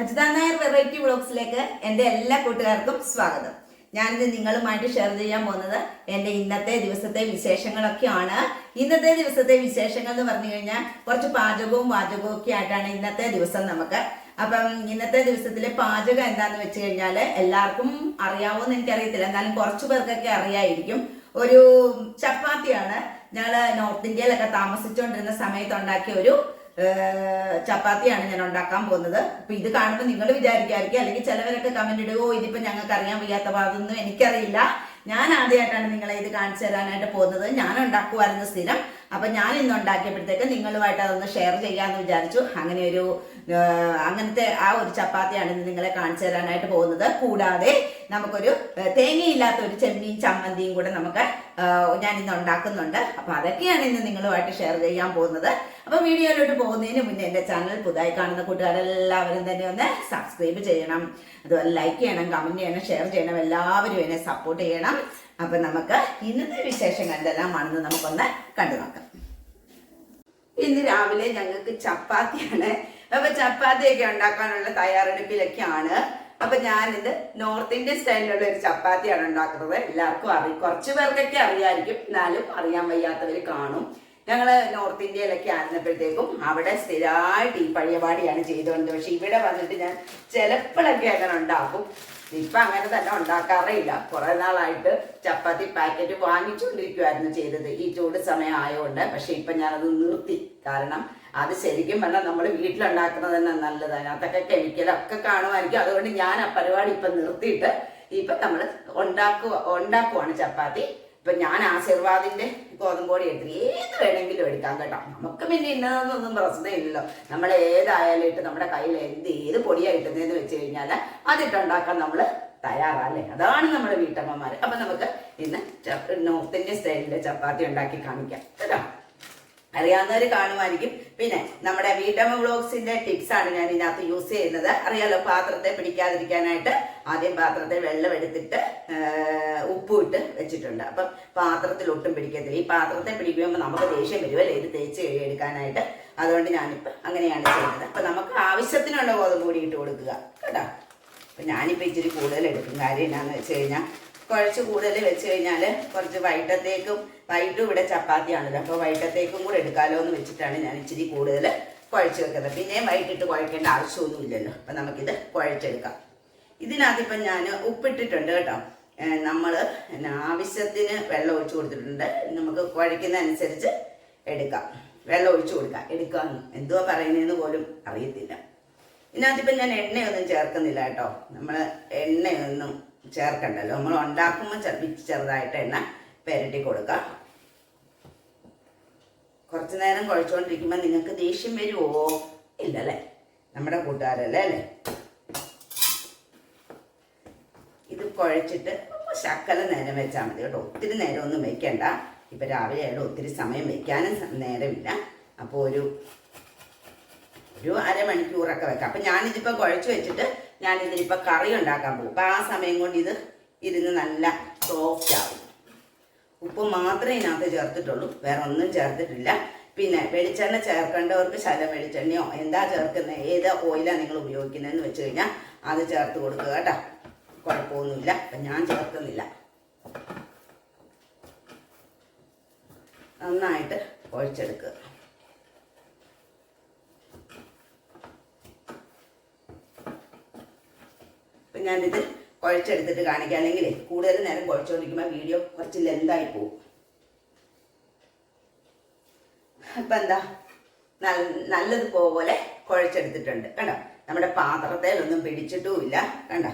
Ajitha Nair variety വ്ളോഗ്സിലേക്ക് എന്റെ എല്ലാ കൂട്ടുകാർക്കും സ്വാഗതം. ഞാനിത് നിങ്ങളുമായിട്ട് ഷെയർ ചെയ്യാൻ പോകുന്നത് എന്റെ ഇന്നത്തെ ദിവസത്തെ വിശേഷങ്ങളൊക്കെയാണ്. ഇന്നത്തെ ദിവസത്തെ വിശേഷങ്ങൾ എന്ന് പറഞ്ഞു കഴിഞ്ഞാൽ കുറച്ച് പാചകവും വാചകവും ഒക്കെ ആയിട്ടാണ് ഇന്നത്തെ ദിവസം നമുക്ക്. അപ്പം ഇന്നത്തെ ദിവസത്തിലെ പാചകം എന്താണെന്ന് വെച്ച് കഴിഞ്ഞാൽ എല്ലാവർക്കും അറിയാവോന്ന് എനിക്കറിയത്തില്ല. എന്നാലും കുറച്ച് പേർക്കൊക്കെ അറിയായിരിക്കും. ഒരു ചപ്പാത്തിയാണ് ഞങ്ങൾ നോർത്ത് ഇന്ത്യയിലൊക്കെ താമസിച്ചുകൊണ്ടിരുന്ന സമയത്ത് ഉണ്ടാക്കിയ ഒരു ചപ്പാത്തിയാണ് ഞാൻ ഉണ്ടാക്കാൻ പോകുന്നത്. അപ്പൊ ഇത് കാണുമ്പോൾ നിങ്ങൾ വിചാരിക്കായിരിക്കും. അല്ലെങ്കിൽ ചിലവരൊക്കെ കമന്റ് ഇടുകയോ ഇതിപ്പോ ഞങ്ങൾക്ക് അറിയാൻ വയ്യാത്ത ഭാഗമൊന്നും എനിക്കറിയില്ല. ഞാൻ ആദ്യമായിട്ടാണ് നിങ്ങളെ ഇത് കാണിച്ചു തരാനായിട്ട് പോകുന്നത്. ഞാൻ ഉണ്ടാക്കുമായിരുന്നു സ്ഥിരം. അപ്പൊ ഞാൻ ഇന്ന് ഉണ്ടാക്കിയപ്പോഴത്തേക്ക് നിങ്ങളുമായിട്ട് അതൊന്ന് ഷെയർ ചെയ്യാന്ന് വിചാരിച്ചു. അങ്ങനെ ഒരു അങ്ങനത്തെ ആ ഒരു ചപ്പാത്തിയാണ് ഇന്ന് നിങ്ങളെ കാണിച്ചു തരാനായിട്ട് പോകുന്നത്. കൂടാതെ നമുക്കൊരു തേങ്ങയില്ലാത്ത ഒരു ചെമ്മീൻ ചമ്മന്തിയും കൂടെ നമുക്ക് ഞാൻ ഇന്ന് ഉണ്ടാക്കുന്നുണ്ട്. അപ്പൊ അതൊക്കെയാണ് ഇന്ന് നിങ്ങളുമായിട്ട് ഷെയർ ചെയ്യാൻ പോകുന്നത്. അപ്പൊ വീഡിയോയിലോട്ട് പോകുന്നതിന് മുന്നേ എന്റെ ചാനൽ പുതുതായി കാണുന്ന കൂട്ടുകാരെല്ലാവരും തന്നെ ഒന്ന് സബ്സ്ക്രൈബ് ചെയ്യണം. അതുപോലെ ലൈക്ക് ചെയ്യണം കമന്റ് ചെയ്യണം ഷെയർ ചെയ്യണം. എല്ലാവരും എന്നെ സപ്പോർട്ട് ചെയ്യണം. അപ്പൊ നമുക്ക് ഇന്നത്തെ വിശേഷം എന്തെല്ലാമാണെന്ന് നമുക്കൊന്ന് കണ്ടു നോക്കാം. ഇന്ന് രാവിലെ ഞങ്ങൾക്ക് ചപ്പാത്തിയാണ്. അപ്പൊ ചപ്പാത്തിയൊക്കെ ഉണ്ടാക്കാനുള്ള തയ്യാറെടുപ്പിലൊക്കെയാണ്. അപ്പൊ ഞാനിത് നോർത്ത് ഇന്ത്യൻ സ്റ്റൈലിലുള്ള ഒരു ചപ്പാത്തിയാണ് ഉണ്ടാക്കുന്നത്. എല്ലാവർക്കും അറിയും. കുറച്ച് പേർക്കൊക്കെ അറിയായിരിക്കും. എന്നാലും അറിയാൻ വയ്യാത്തവർ കാണും. ഞങ്ങൾ നോർത്ത് ഇന്ത്യയിലൊക്കെ ആയിരുന്നപ്പോഴത്തേക്കും അവിടെ സ്ഥിരമായിട്ട് ഈ പഴയപാടിയാണ് ചെയ്തുകൊണ്ട് പക്ഷെ ഇവിടെ വന്നിട്ട് ഞാൻ ചിലപ്പോഴൊക്കെ അങ്ങനെ ഉണ്ടാക്കും. ഇപ്പൊ അങ്ങനെ തന്നെ ഉണ്ടാക്കാറേയില്ല. കുറെ നാളായിട്ട് ചപ്പാത്തി പാക്കറ്റ് വാങ്ങിച്ചുകൊണ്ടിരിക്കുവായിരുന്നു ചെയ്തത്. ഈ ചൂട് സമയം ആയതുകൊണ്ട് പക്ഷെ ഇപ്പൊ ഞാനത് നിർത്തി. കാരണം അത് ശരിക്കും പറഞ്ഞാൽ നമ്മൾ വീട്ടിലുണ്ടാക്കുന്നത് തന്നെ നല്ലത്. അതിനകത്തൊക്കെ കെമിക്കലൊക്കെ കാണുമായിരിക്കും. അതുകൊണ്ട് ഞാൻ ആ പരിപാടി ഇപ്പൊ നിർത്തിയിട്ട് ഇപ്പൊ നമ്മൾ ഉണ്ടാക്കുക ഉണ്ടാക്കുവാണ് ചപ്പാത്തി. ഇപ്പൊ ഞാൻ ആശീർവാദിന്റെ ഗോതമ്പോടി എടുത്ത് ഏത് വേണമെങ്കിലും എടുക്കാം കേട്ടോ. നമുക്ക് പിന്നെ ഇന്നതൊന്നും പ്രശ്നമില്ലല്ലോ. നമ്മൾ ഏതായാലും ഇട്ട് നമ്മുടെ കയ്യിൽ എന്ത് ഏത് പൊടിയാ കിട്ടുന്നതെന്ന് വെച്ച് കഴിഞ്ഞാൽ അതിട്ടുണ്ടാക്കാൻ നമ്മൾ തയ്യാറല്ലേ? അതാണ് നമ്മുടെ വീട്ടമ്മമാർ അപ്പൊ നമുക്ക് ഇന്ന് നോർത്ത് ഇന്ത്യൻ സ്റ്റൈലിലെ ചപ്പാത്തി ഉണ്ടാക്കി കാണിക്കാം. കേട്ടോ? അറിയാവുന്നവർ കാണുമായിരിക്കും. പിന്നെ നമ്മുടെ വീട്ടമ്മ വ്ളോഗ്സിന്റെ ടിപ്സ് ആണ് ഞാൻ ഇതിനകത്ത് യൂസ് ചെയ്യുന്നത്. അറിയാലോ പാത്രത്തെ പിടിക്കാതിരിക്കാനായിട്ട് ആദ്യം പാത്രത്തിൽ വെള്ളം എടുത്തിട്ട് ഉപ്പ് ഇട്ട് വെച്ചിട്ടുണ്ട്. അപ്പം പാത്രത്തിൽ ഒട്ടും പിടിക്കത്തില്ല. ഈ പാത്രത്തെ പിടിക്കുമ്പോൾ നമുക്ക് ദേഷ്യം വരുമല്ലേ ഇത് തേച്ച് കഴിയെടുക്കാനായിട്ട് അതുകൊണ്ട് ഞാനിപ്പോൾ അങ്ങനെയാണ് ചെയ്യുന്നത്. അപ്പം നമുക്ക് ആവശ്യത്തിനുള്ള ഗോതമ്പ് കൂടി ഇട്ട് കൊടുക്കുക. കേട്ടോ? അപ്പം ഞാനിപ്പോൾ ഇച്ചിരി കൂടുതൽ എടുക്കും. കാര്യം എന്നാന്ന് വെച്ച് കഴിഞ്ഞാൽ കുഴച്ച് കൂടുതൽ വെച്ച് കഴിഞ്ഞാൽ കുറച്ച് വൈകിട്ടത്തേക്കും വൈകിട്ടും ഇവിടെ ചപ്പാത്തിയാണല്ലോ. അപ്പോൾ വൈകിട്ടത്തേക്കും കൂടെ എടുക്കാമല്ലോ എന്ന് വെച്ചിട്ടാണ് ഞാൻ ഇച്ചിരി കൂടുതൽ കുഴച്ച് വെക്കുന്നത്. പിന്നെയും വൈകിട്ട് കുഴക്കേണ്ട ആവശ്യമൊന്നുമില്ലല്ലോ. അപ്പം നമുക്കിത് കുഴച്ചെടുക്കാം. ഇതിനകത്ത് ഇപ്പം ഞാൻ ഉപ്പിട്ടിട്ടുണ്ട് കേട്ടോ. നമ്മൾ ആവശ്യത്തിന് വെള്ളം ഒഴിച്ചു കൊടുത്തിട്ടുണ്ട്. നമുക്ക് കുഴയ്ക്കുന്നതനുസരിച്ച് എടുക്കാം. വെള്ളം ഒഴിച്ചു കൊടുക്കാം. എടുക്കാം എന്തുവാ പറയുന്നതെന്ന് പോലും അറിയത്തില്ല. ഇതിനകത്തിപ്പം ഞാൻ എണ്ണയൊന്നും ചേർക്കുന്നില്ല കേട്ടോ. നമ്മൾ എണ്ണയൊന്നും ചേർക്കണ്ടല്ലോ. നമ്മൾ ഉണ്ടാക്കുമ്പോൾ ചെറുതായിട്ട് എണ്ണ പെരട്ടി കൊടുക്കാം. കുറച്ച് നേരം കുഴച്ചുകൊണ്ടിരിക്കുമ്പോൾ നിങ്ങൾക്ക് ദേഷ്യം വരുമോ ഇല്ലല്ലേ? നമ്മുടെ കൂട്ടുകാരല്ലേ അല്ലേ? ഇത് കുഴച്ചിട്ട് ശക്കല നേരം വെച്ചാൽ മതി കേട്ടോ. ഒത്തിരി നേരം ഒന്നും വെക്കണ്ട. ഇപ്പം രാവിലെ ആയാലും ഒത്തിരി സമയം വെക്കാനും നേരമില്ല. അപ്പോൾ ഒരു ഒരു അരമണിക്കൂറൊക്കെ വെക്കാം. അപ്പം ഞാനിതിപ്പോൾ കുഴച്ച് വെച്ചിട്ട് ഞാനിതിലിപ്പോൾ കറി ഉണ്ടാക്കാൻ പോകും. അപ്പോൾ ആ സമയം കൊണ്ട് ഇത് ഇരുന്ന് നല്ല സോഫ്റ്റ് ആവും. ഉപ്പ് മാത്രമേ ഇതിനകത്ത് ചേർത്തിട്ടുള്ളൂ. വേറെ ഒന്നും ചേർത്തിട്ടില്ല. പിന്നെ വെളിച്ചെണ്ണ ചേർക്കേണ്ടവർക്ക് ശലം വെളിച്ചെണ്ണയോ എന്താ ചേർക്കുന്നത് ഏത് ഓയിലാണ് നിങ്ങൾ ഉപയോഗിക്കുന്നതെന്ന് വെച്ച് കഴിഞ്ഞാൽ അത് ചേർത്ത് കൊടുക്കുക കേട്ടോ. കുഴപ്പമൊന്നുമില്ല. അപ്പം ഞാൻ ചേർക്കുന്നില്ല. നന്നായിട്ട് കുഴച്ചെടുക്കുക അപ്പം ഞാനിത് കുഴച്ചെടുത്തിട്ട് കാണിക്കാം. അല്ലെങ്കിൽ കൂടുതൽ നേരം കുഴച്ചുകൊണ്ടിരിക്കുമ്പോൾ വീഡിയോ കുറച്ച് ലെന്തായി പോകും അപ്പം എന്താ? നല്ല നല്ലതുപോലെ കുഴച്ചെടുത്തിട്ടുണ്ട്. കണ്ടോ? നമ്മുടെ പാത്രത്തിലൊന്നും പിടിച്ചിട്ടുമില്ല. കണ്ടോ?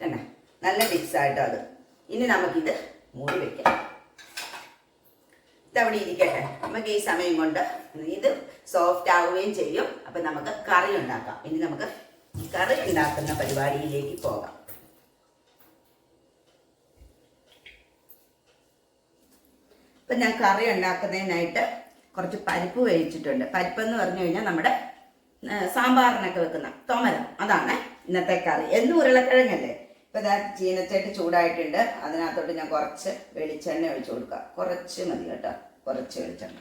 കണ്ട? നല്ല മിക്സ് ആയിട്ടോ അത്. ഇനി നമുക്കിത് മൂടി വെക്കാം. ഇതവിടെ ഇരിക്കട്ടെ. നമുക്ക് ഈ സമയം കൊണ്ട് ഇത് സോഫ്റ്റ് ആവുകയും ചെയ്യും. അപ്പം നമുക്ക് കറി ഉണ്ടാക്കാം. ഇനി നമുക്ക് കറി ഉണ്ടാക്കുന്ന പരിപാടിയിലേക്ക് പോകാം. ഇപ്പം ഞാൻ കറി ഉണ്ടാക്കുന്നതിനായിട്ട് കുറച്ച് പരിപ്പ് വേവിച്ചിട്ടുണ്ട്. പരിപ്പ് എന്ന് പറഞ്ഞു കഴിഞ്ഞാൽ നമ്മുടെ സാമ്പാറിനൊക്കെ വെക്കുന്ന തോമരം. അതാണ് ഇന്നത്തെ കറി. എന്ന് ഉരുളക്കിഴങ്ങല്ലേ? ഇപ്പം ഇതാ ചീനച്ചട്ടി ചൂടായിട്ടുണ്ട്. അതിനകത്തോട്ട് ഞാൻ കുറച്ച് വെളിച്ചെണ്ണ ഒഴിച്ചു കൊടുക്കുക. കുറച്ച് മതി കേട്ടോ. കുറച്ച് വെളിച്ചെണ്ണ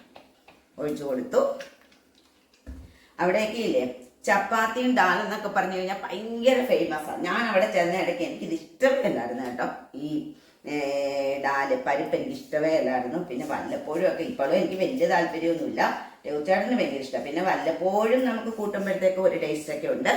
ഒഴിച്ചു കൊടുത്തു. അവിടേക്ക് ഇല്ലേ? ചപ്പാത്തിയും ദാലും എന്നൊക്കെ പറഞ്ഞു കഴിഞ്ഞാൽ ഭയങ്കര ഫേമസ് ആണ് ഞാൻ അവിടെ ചെന്ന ഇടയ്ക്ക് എനിക്കിത് ഇഷ്ടമേ അല്ലായിരുന്നു കേട്ടോ. ഈ ഡാൽ പരിപ്പ് എനിക്ക് ഇഷ്ടമേ അല്ലായിരുന്നു. പിന്നെ വല്ലപ്പോഴും ഒക്കെ ഇപ്പോഴും എനിക്ക് വലിയ താല്പര്യമൊന്നുമില്ല. രഘുചേട്ടന് ഭയങ്കര ഇഷ്ടമാണ് പിന്നെ വല്ലപ്പോഴും നമുക്ക് കൂട്ടുമ്പോഴത്തേക്ക് ഒരു ടേസ്റ്റ് ഒക്കെ ഉണ്ട്.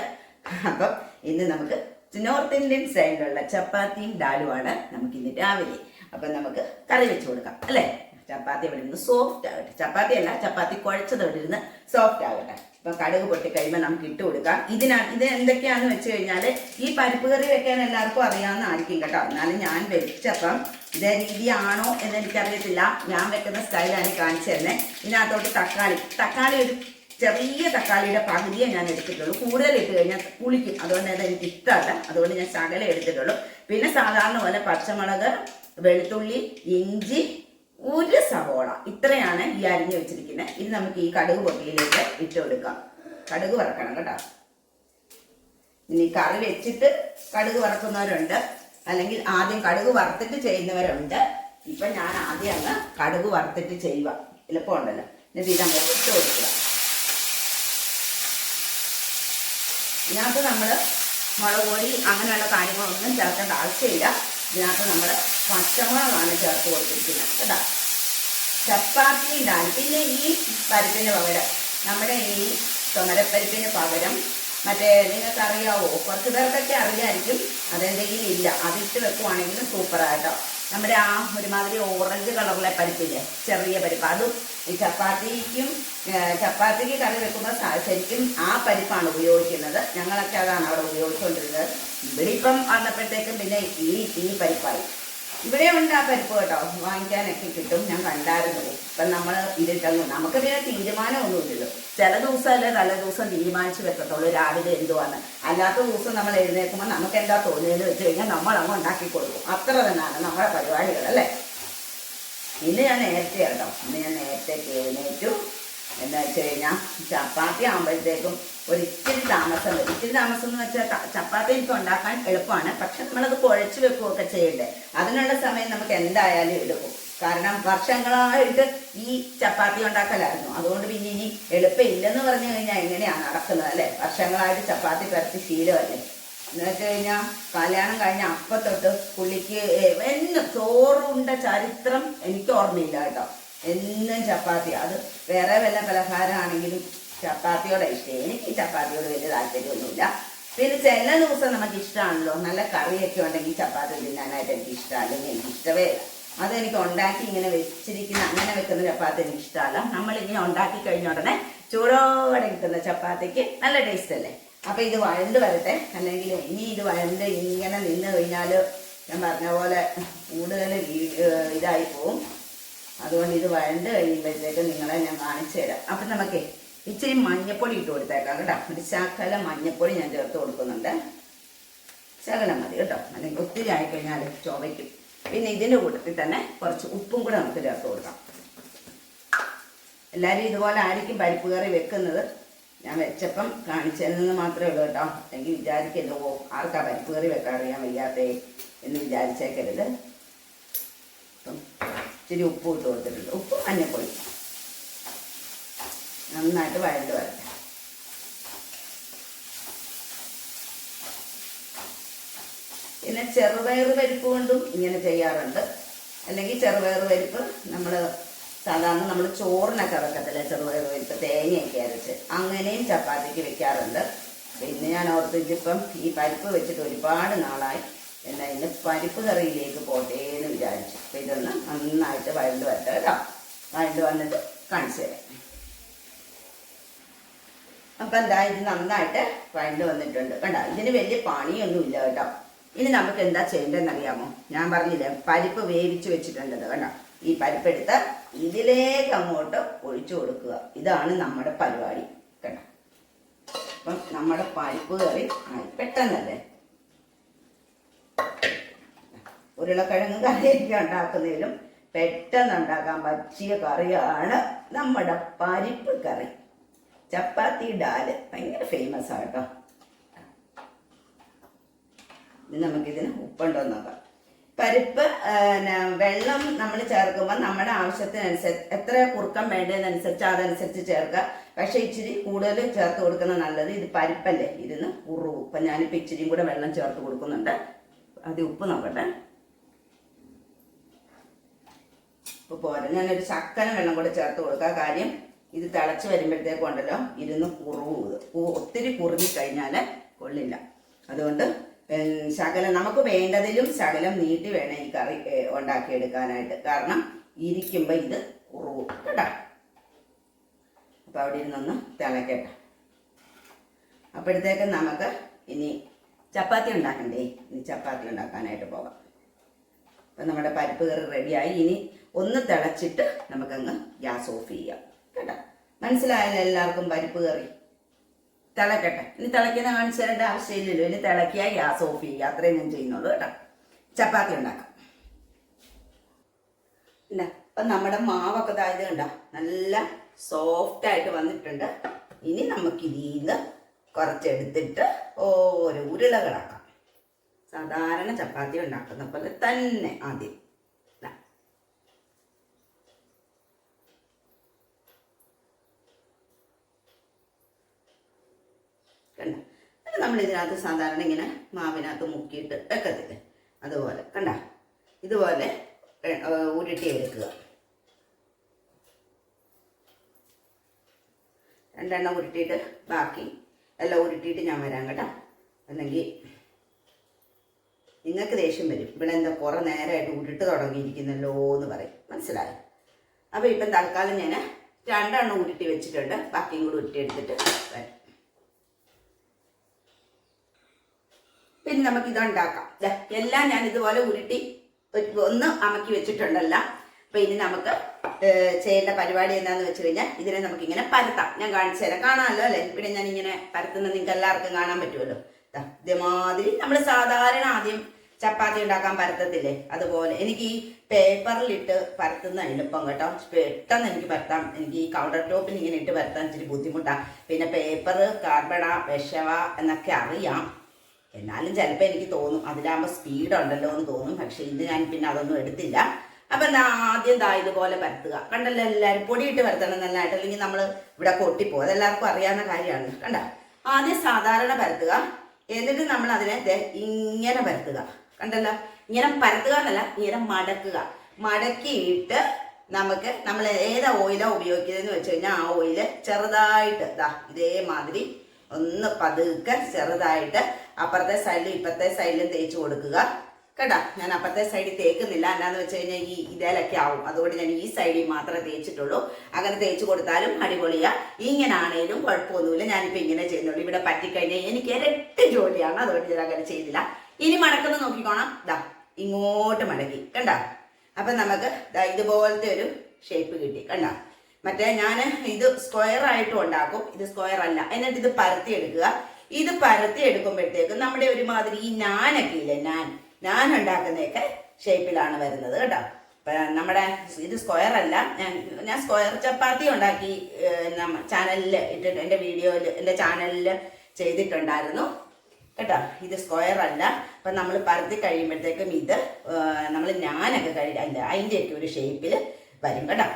അപ്പം ഇന്ന് നമുക്ക് നോർത്ത് ഇന്ത്യൻ സ്റ്റൈലിലുള്ള ചപ്പാത്തിയും ഡാലുമാണ് നമുക്ക് ഇന്ന് രാവിലെ. അപ്പം നമുക്ക് കറി വെച്ച് കൊടുക്കാം അല്ലേ? ചപ്പാത്തി ഇവിടെ നിന്ന് സോഫ്റ്റ് ആകട്ടെ. ചപ്പാത്തി അല്ല ചപ്പാത്തി കുഴച്ചത് ഇവിടെ ഇരുന്ന് സോഫ്റ്റ് ആകട്ടെ. ഇപ്പൊ കടുക് പൊട്ടി കഴിയുമ്പോൾ നമുക്ക് ഇട്ട് കൊടുക്കാം. ഇതിനാണ് ഇത് എന്തൊക്കെയാണെന്ന് വെച്ച് കഴിഞ്ഞാൽ ഈ പരിപ്പ് കറി വെക്കാൻ എല്ലാവർക്കും അറിയാവുന്ന ആയിരിക്കും കേട്ടോ. എന്നാലും ഞാൻ വെച്ചപ്പം ഇതേ രീതിയാണോ എന്ന് എനിക്കറിയത്തില്ല. ഞാൻ വെക്കുന്ന സ്റ്റൈലാണ് കാണിച്ചു തന്നെ ഇതിനകത്തോട്ട് തക്കാളി. തക്കാളി ഒരു ചെറിയ തക്കാളിയുടെ പകുതിയെ ഞാൻ എടുത്തിട്ടുള്ളൂ. കൂടുതൽ ഇട്ട് കഴിഞ്ഞാൽ പുളിക്കും. അതുകൊണ്ട് അത് എനിക്ക് ഇഷ്ടമല്ല. അതുകൊണ്ട് ഞാൻ ശകലം എടുത്തിട്ടുള്ളൂ. പിന്നെ സാധാരണ പോലെ പച്ചമുളക് വെളുത്തുള്ളി ഇഞ്ചി ഒരു സവോള. ഇത്രയാണ് ഈ അരിഞ്ഞു വെച്ചിരിക്കുന്നത് ഇനി നമുക്ക് ഈ കടുക് പൊട്ടിയിലേക്ക് ഇട്ട് കൊടുക്കാം. കടുക് വറക്കണം കേട്ടോ. ഇനി കറി വെച്ചിട്ട് കടുക് വറക്കുന്നവരുണ്ട്. അല്ലെങ്കിൽ ആദ്യം കടുക് വറുത്തിട്ട് ചെയ്യുന്നവരുണ്ട്. ഇപ്പൊ ഞാൻ ആദ്യം അങ്ങ് കടുക് വറുത്തിട്ട് ചെയ്യുക. എളുപ്പമുണ്ടല്ലോ. എന്നിട്ട് ഇത് അങ്ങോട്ട് ഇട്ട് കൊടുക്കുക. ഇതിനകത്ത് നമ്മൾ മുളക് പൊടി അങ്ങനെയുള്ള കാര്യങ്ങളൊന്നും ചേർക്കേണ്ട ആവശ്യമില്ല. ഇതിനകത്ത് നമ്മൾ പച്ചമുളകാണ് ചേർത്ത് കൊടുത്തിരിക്കുന്നത് കേട്ടോ. ചപ്പാത്തി ഉണ്ടാകും പിന്നെ ഈ പരിപ്പിന് പകരം നമ്മുടെ ഈ ചുമരപ്പരിപ്പിന് പകരം മറ്റേ നിങ്ങൾക്ക് അറിയാവോ കുറച്ച് പേർക്കൊക്കെ അറിയായിരിക്കും അതെന്തെങ്കിലും ഇല്ല. അതിട്ട് വെക്കുവാണെങ്കിലും സൂപ്പറായിട്ടോ നമ്മുടെ ആ ഒരുമാതിരി ഓറഞ്ച് കളറിലെ പരിപ്പില്ലേ? ചെറിയ പരിപ്പ്. അതും ഈ ചപ്പാത്തിക്കും ചപ്പാത്തിക്ക് കറി വെക്കുമ്പോൾ ശരിക്കും ആ പരിപ്പാണ് ഉപയോഗിക്കുന്നത്. ഞങ്ങളൊക്കെ അതാണ് അവിടെ ഉപയോഗിച്ചുകൊണ്ടിരുന്നത്. ഇവിടെ ഇപ്പം വന്നപ്പോഴത്തേക്കും പിന്നെ ഈ ഈ പരിപ്പായി. ഇവിടെ ഉണ്ട് ആ പരിപ്പ് കേട്ടോ. വാങ്ങിക്കാനൊക്കെ കിട്ടും. ഞാൻ കണ്ടായിരുന്നു. ഇപ്പം നമ്മൾ ഇതിട്ടൊന്നും നമുക്ക് പിന്നെ തീരുമാനമൊന്നുമില്ലല്ലോ. ചില ദിവസമല്ലേ നല്ല ദിവസം തീരുമാനിച്ച് വെക്കത്തുള്ളൂ. രാവിലെ എന്തുവാണ് അല്ലാത്ത ദിവസം നമ്മൾ എഴുന്നേൽക്കുമ്പോൾ നമുക്ക് എന്താ തോന്നിയെന്ന് വെച്ച് കഴിഞ്ഞാൽ നമ്മൾ അങ്ങ് ഉണ്ടാക്കി കൊടുക്കും. അത്ര തന്നെയാണ് നമ്മുടെ പരിപാടികൾ അല്ലേ? ഇന്ന് ഞാൻ നേരത്തെ കേട്ടോ. ഇന്ന് ഞാൻ നേരത്തെ എഴുന്നേറ്റു എന്താ വെച്ച് കഴിഞ്ഞാൽ ചപ്പാത്തി ആകുമ്പോഴത്തേക്കും ഒരു ഇച്ചിരി താമസം വരും ഇച്ചിരി താമസം എന്ന് വെച്ചാൽ ചപ്പാത്തി എനിക്ക് ഉണ്ടാക്കാൻ എളുപ്പമാണ്. പക്ഷെ നമ്മളത് കുഴച്ച് വെക്കുകയൊക്കെ ചെയ്യണ്ടേ. അതിനുള്ള സമയം നമുക്ക് എന്തായാലും എടുക്കും. കാരണം വർഷങ്ങളായിട്ട് ഈ ചപ്പാത്തി ഉണ്ടാക്കലായിരുന്നു. അതുകൊണ്ട് പിന്നെ ഇനി എളുപ്പമില്ലെന്ന് പറഞ്ഞു കഴിഞ്ഞാൽ എങ്ങനെയാണ് നടക്കുന്നത് അല്ലേ? വർഷങ്ങളായിട്ട് ചപ്പാത്തി പരത്തി ശീലമല്ലേ? എന്ന് വെച്ച് കഴിഞ്ഞാൽ കല്യാണം കഴിഞ്ഞ അപ്പം തൊട്ട് പുള്ളിക്ക് എന്നും ചോറുണ്ട ചരിത്രം എനിക്ക് ഓർമ്മയില്ല കേട്ടോ. എന്നും ചപ്പാത്തി. അത് വേറെ വല്ല പലഹാരമാണെങ്കിലും ചപ്പാത്തിയോടെ ഇഷ്ടം. എനിക്ക് ചപ്പാത്തിയോട് വലിയ താല്പര്യമൊന്നുമില്ല. പിന്നെ ചില ദിവസം നമുക്ക് ഇഷ്ടമാണല്ലോ നല്ല കറിയൊക്കെ ഉണ്ടെങ്കിൽ ചപ്പാത്തി തിന്നാനായിട്ട് എനിക്ക് ഇഷ്ടമല്ല. എനിക്ക് ഇഷ്ടമേ ഇല്ല. അതെനിക്ക് ഉണ്ടാക്കി ഇങ്ങനെ വെച്ചിരിക്കുന്ന അങ്ങനെ വെക്കുന്ന ചപ്പാത്തി എനിക്ക് ഇഷ്ടമല്ല. നമ്മളിങ്ങനെ ഉണ്ടാക്കി കഴിഞ്ഞ ഉടനെ ചൂടോടെ കിട്ടുന്ന ചപ്പാത്തിക്ക് നല്ല ടേസ്റ്റ് അല്ലേ? അപ്പൊ ഇത് വഴണ്ട് വരട്ടെ. അല്ലെങ്കിൽ ഇനി ഇത് വഴണ്ട് ഇങ്ങനെ നിന്ന് കഴിഞ്ഞാൽ ഞാൻ പറഞ്ഞ പോലെ കൂടുതൽ ഇതായി പോവും. അതുകൊണ്ട് ഇത് വരണ്ട് കഴിയുമ്പോഴത്തേക്ക് നിങ്ങളെ ഞാൻ കാണിച്ചു തരാം. അപ്പം നമുക്ക് ഇച്ചിരി മഞ്ഞപ്പൊടി ഇട്ട് കൊടുത്തേക്കാം കേട്ടോ. ഒരു ശകല മഞ്ഞപ്പൊടി ഞാൻ ചേർത്ത് കൊടുക്കുന്നുണ്ട്. ശകലം മതി കേട്ടോ. അല്ലെങ്കിൽ ഒത്തിരി ആയിക്കഴിഞ്ഞാൽ ചുവയ്ക്കും. പിന്നെ ഇതിന്റെ കൂട്ടത്തിൽ തന്നെ കുറച്ച് ഉപ്പും കൂടെ നമുക്ക് ചേർത്ത് കൊടുക്കാം. എല്ലാവരും ഇതുപോലെ ആയിരിക്കും പരിപ്പ് കറി വെക്കുന്നത്. ഞാൻ വെച്ചപ്പം കാണിച്ചതെന്ന് മാത്രമേ ഉള്ളൂ കേട്ടോ. അല്ലെങ്കിൽ വിചാരിക്കല്ലോ ആർക്കാ പരിപ്പ് കറി വെക്കാൻ അറിയാൻ വയ്യാത്തേ എന്ന് വിചാരിച്ചേക്കരുത്. അപ്പം ഇച്ചിരി ഉപ്പ് ഇട്ട് കൊടുത്തിട്ടുണ്ട്. ഉപ്പ് മഞ്ഞപ്പൊടി നന്നായിട്ട് വഴണ്ട് വരട്ടെ. പിന്നെ ചെറുപയർ പരിപ്പ് കൊണ്ടും ഇങ്ങനെ ചെയ്യാറുണ്ട്. അല്ലെങ്കിൽ ചെറുപയർ പരിപ്പ് നമ്മൾ സാധാരണ നമ്മൾ ചോറിനൊക്കെ വെക്കത്തില്ല ചെറുപയർ പരിപ്പ് തേങ്ങയൊക്കെ അരച്ച്. അങ്ങനെയും ചപ്പാത്തിക്ക് വെക്കാറുണ്ട്. പിന്നെ ഞാൻ ഓർത്തിച്ചിപ്പം ഈ പരിപ്പ് വെച്ചിട്ട് ഒരുപാട് നാളായി. എന്നാ ഇന്ന് പരിപ്പ് കറിയിലേക്ക് പോട്ടെ എന്ന് വിചാരിച്ചു. അപ്പം ഇതൊന്ന് നന്നായിട്ട് വഴണ്ട് വരട്ടെ കേട്ടോ. വഴണ്ട് വന്നിട്ട് കാണിച്ചു തരാം. അപ്പം എന്താ ഇത് നന്നായിട്ട് വഴണ്ട് വന്നിട്ടുണ്ട്. കണ്ടോ ഇതിന് വലിയ പണിയൊന്നും ഇല്ല കേട്ടോ. ഇനി നമുക്ക് എന്താ ചെയ്യേണ്ടതെന്ന് അറിയാമോ? ഞാൻ പറഞ്ഞില്ലേ പരിപ്പ് വേവിച്ച് വെച്ചിട്ടുണ്ടത് കണ്ടോ. ഈ പരിപ്പെടുത്ത് ഇതിലേക്ക് അങ്ങോട്ട് ഒഴിച്ചു കൊടുക്കുക. ഇതാണ് നമ്മുടെ പരിപാടി. കേട്ടോ അപ്പം നമ്മുടെ പരിപ്പ് കറി ആയി. പെട്ടെന്നല്ലേ? ഉരുളക്കിഴങ്ങ് കറിയൊക്കെ ഉണ്ടാക്കുന്നതിലും പെട്ടെന്ന് ഉണ്ടാക്കാൻ പറ്റിയ കറിയാണ് നമ്മുടെ പരിപ്പ് കറി. ചപ്പാത്തി ഡാൽ ഭയങ്കര ഫേമസ് ആട്ടോ നമുക്കിതിന് ഉപ്പുണ്ടോ നോക്കാം. പരിപ്പ് വെള്ളം നമ്മൾ ചേർക്കുമ്പോൾ നമ്മുടെ ആവശ്യത്തിനനുസരിച്ച് എത്ര കുറുക്കം വേണ്ടതിനനുസരിച്ച് അതനുസരിച്ച് ചേർക്കുക. പക്ഷെ ഇച്ചിരി കൂടുതൽ ചേർത്ത് കൊടുക്കുന്നത് നല്ലത് ഇത് പരിപ്പല്ലേ. ഇതിന് ഉറുവും. ഇപ്പം ഞാനിപ്പോൾ ഇച്ചിരിയും കൂടെ വെള്ളം ചേർത്ത് കൊടുക്കുന്നുണ്ട്. അത് ഉപ്പ് നോക്കട്ടെ. ഉപ്പ് പോരാ. ഞാനൊരു ശക്കന വെള്ളം കൂടെ ചേർത്ത് കൊടുക്കുക കാര്യം ഇത് തിളച്ച് വരുമ്പോഴത്തേക്കും ഉണ്ടല്ലോ ഇരുന്ന് കുറുവും. ഇത് ഒത്തിരി കുറുകി കഴിഞ്ഞാൽ കൊള്ളില്ല. അതുകൊണ്ട് ശകലം നമുക്ക് വേണ്ടതിലും ശകലം നീട്ടി വേണം ഈ കറി ഉണ്ടാക്കിയെടുക്കാനായിട്ട്. കാരണം ഇരിക്കുമ്പോൾ ഇത് കുറുവും. കേട്ടോ? അപ്പം അവിടെ ഇരുന്നൊന്ന് തിളക്കട്ടെ. അപ്പോഴത്തേക്കും നമുക്ക് ഇനി ചപ്പാത്തി ഉണ്ടാക്കണ്ടേ? ഇനി ചപ്പാത്തി ഉണ്ടാക്കാനായിട്ട് പോകാം. അപ്പം നമ്മുടെ പരിപ്പ് കറി റെഡിയായി. ഇനി ഒന്ന് തിളച്ചിട്ട് നമുക്കങ്ങ് ഗ്യാസ് ഓഫ് ചെയ്യാം. കേട്ടോ? മനസ്സിലായല്ലോ എല്ലാവർക്കും പരിപ്പ് കറി? തിളക്കട്ടെ. ഇനി തിളയ്ക്കുന്ന കാണിച്ചു തരേണ്ട ആവശ്യമില്ലല്ലോ. ഇനി തിളക്കിയാൽ ഗ്യാസ് ഓഫ് ചെയ്യുക. അത്രയും ഞാൻ ചെയ്യുന്നുള്ളൂ കേട്ടോ. ചപ്പാത്തി ഉണ്ടാക്കാം. ഇല്ല അപ്പം നമ്മുടെ മാവൊക്കെ ഇതായത് കണ്ട നല്ല സോഫ്റ്റ് ആയിട്ട് വന്നിട്ടുണ്ട്. ഇനി നമുക്ക് ഇതിൽ നിന്ന് കുറച്ചെടുത്തിട്ട് ഓരോ ഉരുളകളാക്കാം. സാധാരണ ചപ്പാത്തി ഉണ്ടാക്കുന്ന പോലെ തന്നെ ആദ്യം. കണ്ട? നമ്മൾ ഇതിനകത്ത് സാധാരണ ഇങ്ങനെ മാവിനകത്ത് മുക്കിയിട്ട് വെക്കത്തില്ലേ? അതുപോലെ കണ്ട? ഇതുപോലെ ഉരുട്ടി എടുക്കുക രണ്ടെണ്ണം ഉരുട്ടിയിട്ട് ബാക്കി എല്ലാം ഉരുട്ടിയിട്ട് ഞാൻ വരാം കേട്ടോ. അല്ലെങ്കിൽ നിങ്ങൾക്ക് ദേഷ്യം വരും. ഇവിടെ എന്താ കുറേ നേരമായിട്ട് ഉരുട്ട് തുടങ്ങിയിരിക്കുന്നല്ലോ എന്ന് പറയും. മനസ്സിലായോ? അപ്പോൾ ഇപ്പം തൽക്കാലം ഞാൻ രണ്ടെണ്ണം ഉരുട്ടി വെച്ചിട്ടുണ്ട്. ബാക്കിയും കൂടി ഉരുട്ടിയെടുത്തിട്ട് വരാം. പിന്നെ നമുക്ക് ഇതുണ്ടാക്കാം. എല്ലാം ഞാൻ ഇതുപോലെ ഉരുട്ടി ഒന്ന് അമക്കി വെച്ചിട്ടുണ്ടല്ല. അപ്പൊ ഇനി നമുക്ക് ചെയ്യേണ്ട പരിപാടി എന്താന്ന് വെച്ച് കഴിഞ്ഞാൽ ഇതിനെ നമുക്ക് ഇങ്ങനെ പരത്താം. ഞാൻ കാണിച്ചു തരാം. കാണാമല്ലോ അല്ലേ? ഇവിടെ ഞാൻ ഇങ്ങനെ പരത്തുന്നത് നിങ്ങൾക്ക് എല്ലാവർക്കും കാണാൻ പറ്റുമല്ലോ. ഇതേമാതിരി നമ്മൾ സാധാരണ ആദ്യം ചപ്പാത്തി ഉണ്ടാക്കാൻ പരത്തത്തില്ലേ? അതുപോലെ എനിക്ക് ഈ പേപ്പറിലിട്ട് പരത്തുന്ന എളുപ്പം കേട്ടോ. പെട്ടെന്ന് എനിക്ക് പരത്താം. എനിക്ക് ഈ കൗണ്ടർ ടോപ്പിൽ ഇങ്ങനെ ഇട്ട് പരത്താൻ ഇച്ചിരി ബുദ്ധിമുട്ടാണ് പിന്നെ പേപ്പർ കാർബണ വിഷവ എന്നൊക്കെ അറിയാം. എന്നാലും ചിലപ്പോൾ എനിക്ക് തോന്നും. അതിലാകുമ്പോൾ സ്പീഡ് ഉണ്ടല്ലോ എന്ന് തോന്നും. പക്ഷെ ഇത് ഞാൻ പിന്നെ അതൊന്നും എടുത്തില്ല. അപ്പം എന്താ ആദ്യം ദാ ഇതുപോലെ പരത്തുക. കണ്ടല്ലോ എല്ലാവരും പൊടിയിട്ട് പരത്തണം നല്ലതായിട്ട് അല്ലെങ്കിൽ നമ്മൾ ഇവിടെ കൊട്ടിപ്പോകും അതെല്ലാവർക്കും അറിയാവുന്ന കാര്യമാണ്. കണ്ട? ആദ്യം സാധാരണ പരത്തുക. എന്നിട്ട് നമ്മൾ അതിനെ ഇങ്ങനെ പരത്തുക. കണ്ടല്ലോ? ഇങ്ങനെ പരത്തുക എന്നല്ല ഇങ്ങനെ മടക്കുക. മടക്കിയിട്ട് നമുക്ക് നമ്മൾ ഏതാ ഓയിലോ ഉപയോഗിക്കുന്നതെന്ന് വെച്ച് കഴിഞ്ഞാൽ ആ ഓയിൽ ചെറുതായിട്ട് ഇതാ ഇതേമാതിരി ഒന്ന് പതുക്കെ ചെറുതായിട്ട് അപ്പുറത്തെ സൈഡിലും ഇപ്പുറത്തെ സൈഡിലും തേച്ച് കൊടുക്കുക. കേട്ടോ ഞാൻ അപ്പുറത്തെ സൈഡിൽ തേക്കുന്നില്ല. എന്നാന്ന് വെച്ച് കഴിഞ്ഞാൽ ഈ ഇതേലൊക്കെ ആവും. അതുകൊണ്ട് ഞാൻ ഈ സൈഡിൽ മാത്രമേ തേച്ചിട്ടുള്ളൂ. അങ്ങനെ തേച്ച് കൊടുത്താലും അടിപൊളിയാ. ഇങ്ങനെ ഇങ്ങനാണേലും കുഴപ്പമൊന്നുമില്ല. ഞാനിപ്പോൾ ഇങ്ങനെ ചെയ്യുന്നുള്ളൂ. ഇവിടെ പറ്റിക്കഴിഞ്ഞാൽ എനിക്ക് ഇരട്ടി ജോലിയാണ്. അതുകൊണ്ട് ഞാൻ അങ്ങനെ ചെയ്തില്ല ഇനി മടക്കുന്ന നോക്കിക്കോണം. ദാ ഇങ്ങോട്ട് മടക്കി കണ്ട? അപ്പം നമുക്ക് ദാ ഇതുപോലത്തെ ഒരു ഷേപ്പ് കിട്ടി. കണ്ട? മറ്റേ ഞാൻ ഇത് സ്ക്വയർ ആയിട്ടും ഉണ്ടാക്കും. ഇത് സ്ക്വയർ അല്ല. എന്നിട്ട് ഇത് പരത്തി എടുക്കുക. ഇത് പരത്തി എടുക്കുമ്പോഴത്തേക്കും നമ്മുടെ ഒരുമാതിരി ഈ നാനൊക്കെ ഇല്ലേ? ഞാൻ ഞാൻ ഉണ്ടാക്കുന്നതൊക്കെ ഷേപ്പിലാണ് വരുന്നത് കേട്ടോ. നമ്മുടെ ഇത് സ്ക്വയർ അല്ല. ഞാൻ സ്ക്വയർ ചപ്പാത്തി ഉണ്ടാക്കി ചാനലിൽ ഇട്ടിട്ട് എന്റെ വീഡിയോയിൽ എന്റെ ചാനലിൽ ചെയ്തിട്ടുണ്ടായിരുന്നു. കേട്ടോ. ഇത് സ്ക്വയർ അല്ല. അപ്പം നമ്മൾ പരത്തി കഴിയുമ്പോഴത്തേക്കും ഇത് നമ്മൾ ഞാനൊക്കെ കഴി അല്ല അതിന്റെയൊക്കെ ഒരു ഷേപ്പിൽ വരും കേട്ടോ.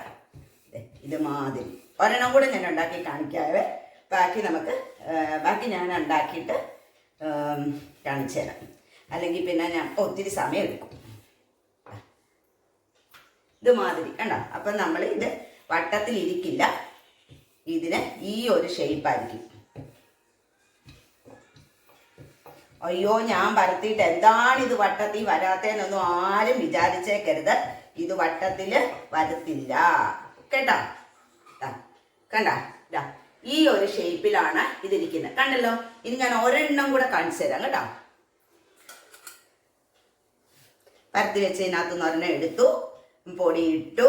ഇത് മാതിരി ഒരെണ്ണം കൂടെ ഞാൻ ഉണ്ടാക്കി കാണിക്കാവേ. ബാക്കി നമുക്ക് ബാക്കി ഞാൻ ഉണ്ടാക്കിയിട്ട് കാണിച്ചു തരാം അല്ലെങ്കിൽ പിന്നെ ഞാൻ ഒത്തിരി സമയം എടുക്കും. ഇതുമാതിരി കണ്ടോ? അപ്പം നമ്മൾ ഇത് വട്ടത്തിൽ ഇരിക്കില്ല ഇതിന് ഈ ഒരു ഷേപ്പായിരിക്കും അയ്യോ ഞാൻ പരത്തിയിട്ട് എന്താണ് ഇത് വട്ടത്തിൽ വരാത്തേന്നൊന്നും ആരും വിചാരിച്ചേക്കരുത്. ഇത് വട്ടത്തിൽ വരത്തില്ല. കേട്ടോ? കണ്ട? ഈ ഒരു ഷേപ്പിലാണ് ഇതിരിക്കുന്നത്. കണ്ടല്ലോ? ഇനി ഞാൻ ഒരെണ്ണം കൂടെ കാണിച്ചു തരാം കേട്ടോ? പരത്തി വെച്ചതിനകത്ത് നിന്ന് ഒരെണ്ണം എടുത്തു പൊടി ഇട്ടു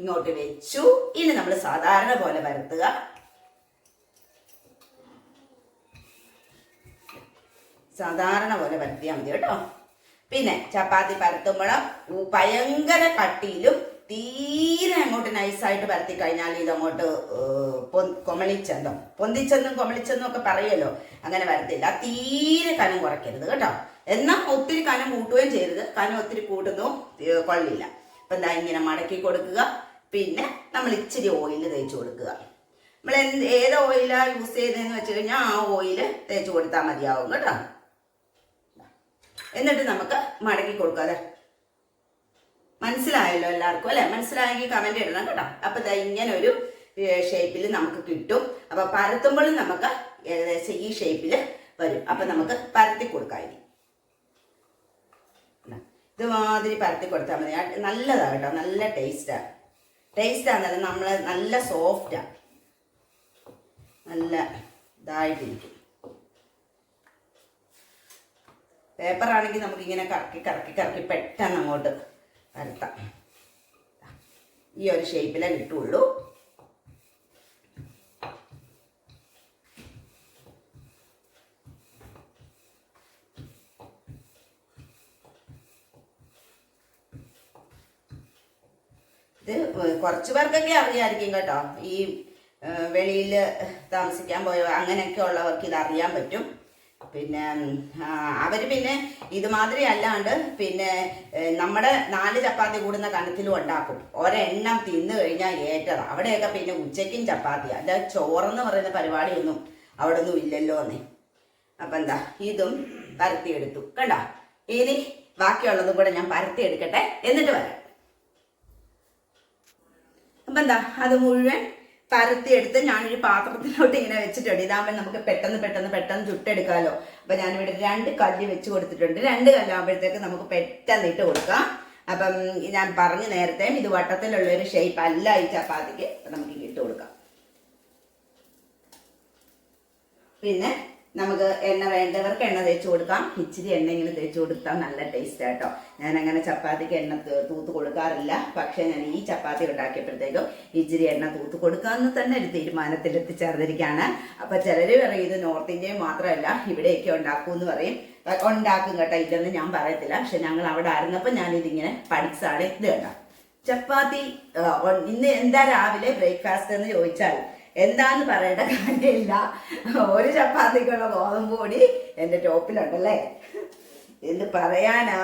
ഇങ്ങോട്ട് വെച്ചു. ഇനി നമ്മൾ സാധാരണ പോലെ പരത്തുക. സാധാരണ പോലെ പരത്തിയാൽ മതി കേട്ടോ. പിന്നെ ചപ്പാത്തി പരത്തുമ്പോഴും ഭയങ്കര കട്ടിയിലും തീരെ അങ്ങോട്ട് നൈസായിട്ട് പരത്തി കഴിഞ്ഞാൽ ഇതങ്ങോട്ട് കൊമളിച്ചെന്നും പൊന്തിച്ചെന്നും കൊമളിച്ചെന്നും ഒക്കെ പറയുമല്ലോ അങ്ങനെ വരത്തില്ല തീരെ കനം കുറയ്ക്കരുത് കേട്ടോ. എന്നാൽ ഒത്തിരി കനം കൂട്ടുകയും ചെയ്യരുത്. കനം ഒത്തിരി കൂട്ടുന്നു കൊള്ളില്ല. അപ്പൊ എന്താ ഇങ്ങനെ മടക്കി കൊടുക്കുക. പിന്നെ നമ്മൾ ഇച്ചിരി ഓയിൽ തേച്ച് കൊടുക്കുക. നമ്മൾ എന്ത് ഏത് ഓയിലാണ് യൂസ് ചെയ്തതെന്ന് വെച്ച് കഴിഞ്ഞാൽ ആ ഓയിൽ തേച്ച് കൊടുത്താൽ മതിയാവും കേട്ടോ. എന്നിട്ട് നമുക്ക് മടക്കി കൊടുക്കാം അതെ മനസ്സിലായല്ലോ എല്ലാവർക്കും അല്ലേ? മനസ്സിലായെങ്കിൽ കമന്റ് ഇടണം കേട്ടോ. അപ്പൊ ഇങ്ങനെ ഒരു ഷേപ്പിൽ നമുക്ക് കിട്ടും. അപ്പൊ പരത്തുമ്പോഴും നമുക്ക് ഏകദേശം ഈ ഷേപ്പിൽ വരും. അപ്പൊ നമുക്ക് പരത്തി കൊടുക്കാം. ഇതുമാതിരി പരത്തി കൊടുത്താൽ മതി. നല്ലതാണ് കേട്ടോ. നല്ല ടേസ്റ്റാണ് ടേസ്റ്റ് ആണല്ലോ നമ്മൾ നല്ല സോഫ്റ്റാണ് നല്ല ഇതായിട്ടിരിക്കും. പേപ്പറാണെങ്കിൽ നമുക്കിങ്ങനെ കറക്കി കറക്കി കറക്കി പെട്ടെന്ന് അങ്ങോട്ട് പരത്താം. ഈ ഒരു ഷേപ്പിലേ കിട്ടുള്ളൂ. ഇത് കുറച്ച് പേർക്കൊക്കെ അറിയാമായിരിക്കും കേട്ടോ. ഈ വെളിയിൽ താമസിക്കാൻ പോയ അങ്ങനെയൊക്കെ ഉള്ളവർക്ക് ഇത് അറിയാൻ പറ്റും. പിന്നെ അവർ പിന്നെ ഇതുമാതിരി അല്ലാണ്ട് പിന്നെ നമ്മുടെ നാല് ചപ്പാത്തി കൂടുന്ന കണത്തിലും ഉണ്ടാക്കും. ഒരെണ്ണം തിന്നു കഴിഞ്ഞാൽ ഏറ്റത്. അവിടെയൊക്കെ പിന്നെ ഉച്ചയ്ക്കും ചപ്പാത്തി അല്ല ചോറെന്ന് പറയുന്ന പരിപാടിയൊന്നും അവിടെ ഒന്നും ഇല്ലല്ലോ എന്നേ അപ്പം എന്താ ഇതും പരത്തിയെടുത്തു. കണ്ടോ? ഇനി ബാക്കിയുള്ളതും കൂടെ ഞാൻ പരത്തിയെടുക്കട്ടെ. എന്നിട്ട് വരാം. അപ്പൊ എന്താ അത് മുഴുവൻ പരത്തിയെടുത്ത് ഞാനൊരു പാത്രത്തിലോട്ട് ഇങ്ങനെ വെച്ചിട്ടുണ്ട്. ഇതാകുമ്പോൾ നമുക്ക് പെട്ടെന്ന് പെട്ടെന്ന് പെട്ടെന്ന് ചുട്ടെടുക്കാമല്ലോ അപ്പൊ ഞാനിവിടെ രണ്ട് കല്ല് വെച്ച് കൊടുത്തിട്ടുണ്ട്. രണ്ട് കല്ലാകുമ്പോഴത്തേക്ക് നമുക്ക് പെട്ടെന്ന് ഇട്ട് കൊടുക്കാം. അപ്പം ഞാൻ പറഞ്ഞു നേരത്തെ ഇത് വട്ടത്തിലുള്ള ഒരു ഷേപ്പ് അല്ല ഈ ചപ്പാത്തിക്ക്. നമുക്ക് ഇട്ട് കൊടുക്കാം. പിന്നെ നമുക്ക് എണ്ണ വേണ്ടവർക്ക് എണ്ണ തേച്ച് കൊടുക്കാം. ഇച്ചിരി എണ്ണ ഇങ്ങനെ തേച്ച് കൊടുത്താൽ നല്ല ടേസ്റ്റ് ആട്ടോ. ഞാൻ അങ്ങനെ ചപ്പാത്തിക്ക് എണ്ണ തൂത്ത് കൊടുക്കാറില്ല. പക്ഷേ ഞാൻ ഈ ചപ്പാത്തി ഉണ്ടാക്കിയപ്പോഴത്തേക്കും ഇച്ചിരി എണ്ണ തൂത്ത് കൊടുക്കാമെന്ന് തന്നെ ഒരു തീരുമാനത്തിൽ എത്തിച്ചേർന്നിരിക്കുകയാണ്. അപ്പൊ ചിലർ പറയും ഇത് നോർത്ത് ഇന്ത്യയിൽ മാത്രമല്ല ഇവിടെയൊക്കെ ഉണ്ടാക്കും എന്ന് പറയും ഉണ്ടാക്കും കേട്ടോ. ഇല്ലെന്ന് ഞാൻ പറയത്തില്ല. പക്ഷെ ഞങ്ങൾ അവിടെ ആയിരുന്നപ്പോൾ ഞാൻ ഇതിങ്ങനെ പഠിച്ചതാണ് ഇത് കേട്ടോ ചപ്പാത്തി ഇന്ന് എന്താ രാവിലെ ബ്രേക്ക്ഫാസ്റ്റ് എന്ന് ചോദിച്ചാൽ എന്താന്ന് പറയേണ്ട കാര്യമില്ല. ഒരു ചപ്പാത്തിക്കുള്ള ഗോതമ്പ് പൊടി എന്റെ ടോപ്പിലുണ്ടല്ലേ? എന്ത് പറയാനാ.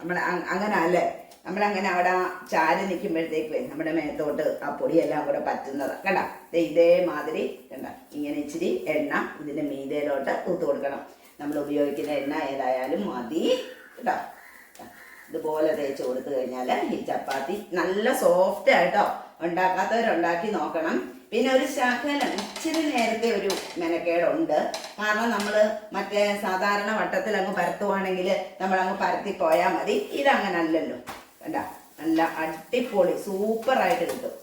നമ്മൾ അങ്ങനെ അല്ലേ നമ്മളങ്ങനെ അവിടെ ചാരി നിൽക്കുമ്പോഴത്തേക്ക് നമ്മുടെ മേത്തോട്ട് ആ പൊടിയെല്ലാം കൂടെ പറ്റുന്നത്. കണ്ട? ഇതേമാതിരി കണ്ട? ഇങ്ങനെ ഇച്ചിരി എണ്ണ ഇതിന്റെ മീതയിലോട്ട് ഊത്ത് കൊടുക്കണം. നമ്മൾ ഉപയോഗിക്കുന്ന എണ്ണ ഏതായാലും മതി. കേട്ടോ ഇതുപോലെ തേച്ച് കൊടുത്തു കഴിഞ്ഞാൽ ഈ ചപ്പാത്തി നല്ല സോഫ്റ്റ് ആയിട്ടോ ഉണ്ടാക്കാത്തവരുണ്ടാക്കി നോക്കണം. പിന്നെ ഒരു ശകലം ഇച്ചിരി നേരത്തെ ഒരു മെനക്കേടുണ്ട്. കാരണം നമ്മൾ മറ്റേ സാധാരണ വട്ടത്തിൽ അങ്ങ് പരത്തുവാണെങ്കിൽ നമ്മൾ അങ്ങ് പരത്തി പോയാൽ മതി. ഇതങ്ങനെ അല്ലല്ലോ കണ്ട? നല്ല അടിപൊളി സൂപ്പറായിട്ട് കിട്ടും.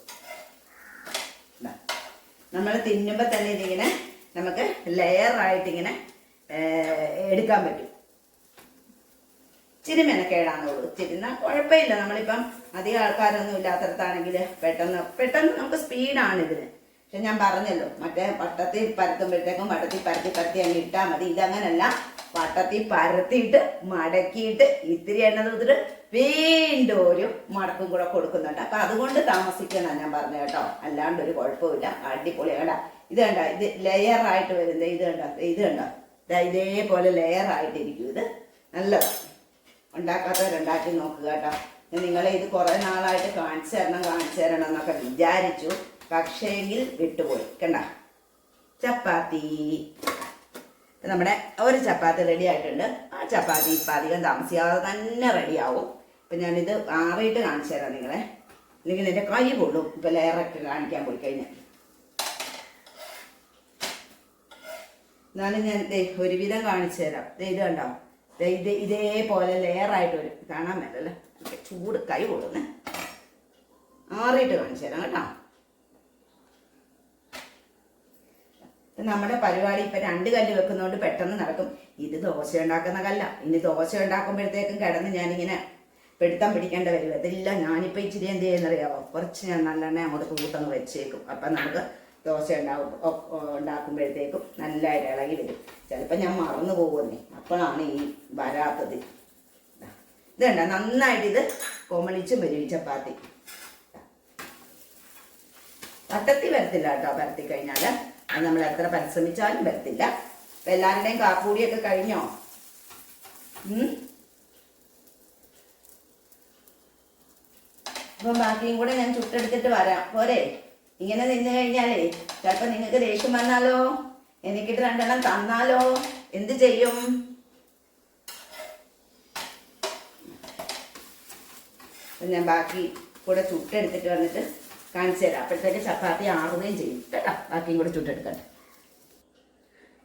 നമ്മൾ തിന്നുമ്പോൾ തന്നെ ഇതിങ്ങനെ നമുക്ക് ഇങ്ങനെ എടുക്കാൻ പറ്റും. ഇച്ചിരി മെനക്കേടാന്നുള്ളൂ ഇച്ചിരി. എന്നാൽ കുഴപ്പമില്ല. നമ്മളിപ്പം അധികം ആൾക്കാരൊന്നും ഇല്ലാത്തടത്താണെങ്കിൽ പെട്ടെന്ന് പെട്ടെന്ന് നമുക്ക് സ്പീഡാണ് ഇതിന്. പക്ഷെ ഞാൻ പറഞ്ഞല്ലോ മറ്റേ വട്ടത്തിൽ പരത്തുമ്പോഴത്തേക്കും വട്ടത്തിൽ പരത്തി പരത്തി അങ്ങ് ഇട്ടാൽ മതി. ഇതങ്ങനല്ല. വട്ടത്തിൽ പരത്തിയിട്ട് മടക്കിയിട്ട് ഇത്തിരി എണ്ണ തൂത്തിട്ട് വീണ്ടും ഒരു മടക്കും കൂടെ കൊടുക്കുന്നുണ്ട്. അപ്പൊ അതുകൊണ്ട് താമസിക്കുന്ന ഞാൻ പറഞ്ഞു കേട്ടോ. അല്ലാണ്ട് ഒരു കുഴപ്പമില്ല. അടിപൊളി. കേട്ടാ ഇത് കണ്ട? ഇത് ലെയർ ആയിട്ട് വരുന്നത്. ഇത് കണ്ട? ഇത് കണ്ട? ഇതേപോലെ ലെയർ ആയിട്ടിരിക്കും ഇത്. നല്ലതാണ് ഉണ്ടാക്കാത്തവരുണ്ടാക്കി നോക്കുക കേട്ടോ. നിങ്ങളെ ഇത് കുറേ നാളായിട്ട് കാണിച്ചു തരണം കാണിച്ചു തരണം എന്നൊക്കെ വിചാരിച്ചു. പക്ഷേങ്കിൽ വിട്ടുപോയി കണ്ട? ചപ്പാത്തി. നമ്മുടെ ഒരു ചപ്പാത്തി റെഡി ആയിട്ടുണ്ട്. ആ ചപ്പാത്തി ഇപ്പം അധികം താമസിയാതെ തന്നെ റെഡിയാവും അപ്പം ഞാനിത് ആറിയിട്ട് കാണിച്ചു തരാം നിങ്ങളെ. അല്ലെങ്കിൽ എന്റെ കൈ കൊള്ളും ഇപ്പം ലെയറൊക്കെ കാണിക്കാൻ പോയി കഴിഞ്ഞാൽ. എന്നാലും ഞാൻ ഒരുവിധം കാണിച്ചു തരാം. ഇത് കണ്ടോ? ഇത് ഇതേപോലെ ലെയറായിട്ട് വരും കാണാൻ പറ്റല്ലേ ചൂട് കൈ കൊടുക്കുന്നേ ആറിയിട്ട് കാണിച്ചു തരാം കേട്ടോ. നമ്മുടെ പരിപാടി ഇപ്പൊ രണ്ട് കല്ല് വെക്കുന്നതുകൊണ്ട് പെട്ടെന്ന് നടക്കും. ഇത് ദോശ ഉണ്ടാക്കുന്ന കല്ല. ഇനി ദോശ ഉണ്ടാക്കുമ്പോഴത്തേക്കും കിടന്ന് ഞാനിങ്ങനെ പിടുത്തം പിടിക്കേണ്ട വരും. അതില്ല ഞാനിപ്പോ ഇച്ചിരി എന്ത് ചെയ്യുന്നറിയാവോ? കുറച്ച് ഞാൻ നല്ലെണ്ണ അങ്ങോട്ട് കൂട്ടങ്ങ് വെച്ചേക്കും. അപ്പൊ നമുക്ക് ദോശ ഉണ്ടാകും ഉണ്ടാക്കുമ്പോഴത്തേക്കും നല്ലതായിട്ട് ഇളകി വരും. ചിലപ്പോൾ ഞാൻ മറന്നു പോകുന്നേ അപ്പോഴാണ് ഈ വരാത്തത്. ഇത് കണ്ട? നന്നായിട്ട് ഇത് കോമളിച്ചും വരും ചപ്പാത്തി. പത്തത്തി വരത്തില്ല കേട്ടോ പരത്തി കഴിഞ്ഞാൽ അത് നമ്മൾ എത്ര പരിശ്രമിച്ചാലും വരത്തില്ല. അപ്പം എല്ലാവരുടെയും കാപ്പൂടിയൊക്കെ കഴിഞ്ഞോ? അപ്പൊ ബാക്കിയും കൂടെ ഞാൻ ചുട്ടെടുത്തിട്ട് വരാം. പോരെ? ഇങ്ങനെ നിന്ന് കഴിഞ്ഞാലേ ചിലപ്പോ നിങ്ങൾക്ക് ദേഷ്യം വന്നാലോ? എനിക്കിട്ട് രണ്ടെണ്ണം തന്നാലോ? എന്ത് ചെയ്യും? ഞാൻ ബാക്കി കൂടെ ചുട്ടെടുത്തിട്ട് വന്നിട്ട് കാണിച്ചു തരാം. അപ്പോഴത്തേക്ക് ചപ്പാത്തി ആറുകയും ചെയ്യും. കേട്ടോ? ബാക്കിയും കൂടെ ചുട്ടെടുക്കട്ടെ.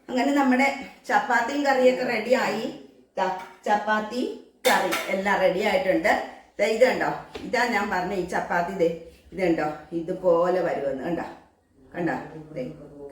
അങ്ങനെ നമ്മുടെ ചപ്പാത്തിയും കറിയൊക്കെ റെഡിയായി ചപ്പാത്തി കറി എല്ലാം റെഡി ആയിട്ടുണ്ട്. ഇതുണ്ടോ ഇത് ഇതാ ഞാൻ പറഞ്ഞ ഈ ചപ്പാത്തി ദേ. ഇതുണ്ടോ? ഇതുപോലെ വരുമെന്ന്. കണ്ടോ? കണ്ടോ?